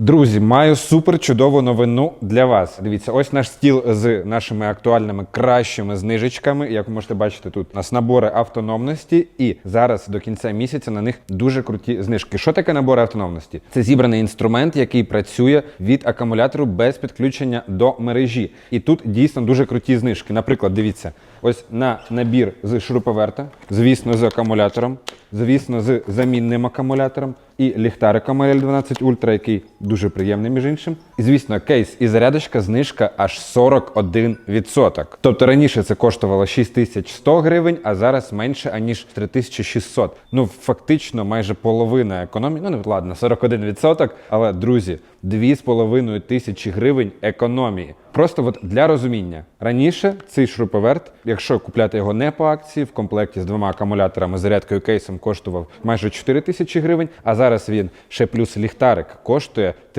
Друзі, маю супер чудову новину для вас. Дивіться, ось наш стіл з нашими актуальними кращими знижечками. Як ви можете бачити, тут у нас набори автономності, і зараз до кінця місяця на них дуже круті знижки. Що таке набори автономності? Це зібраний інструмент, який працює від акумулятору без підключення до мережі. І тут дійсно дуже круті знижки. Наприклад, дивіться, ось на набір з шуруповерта, звісно, з акумулятором, звісно, з замінним акумулятором і ліхтариком L12 Ultra, який дуже приємний, між іншим. І звісно, кейс і зарядочка знижка аж 41%. Тобто раніше це коштувало 6100 гривень, а зараз менше аніж 3600. Ну фактично майже половина економії. Ну не ладно, 41%, але друзі, 2,5 тисячі гривень економії. Просто от для розуміння. Раніше цей шуруповерт, якщо купляти його не по акції, в комплекті з двома акумуляторами, зарядкою кейсом коштував майже 4 тисячі гривень, а зараз він ще плюс ліхтарик коштує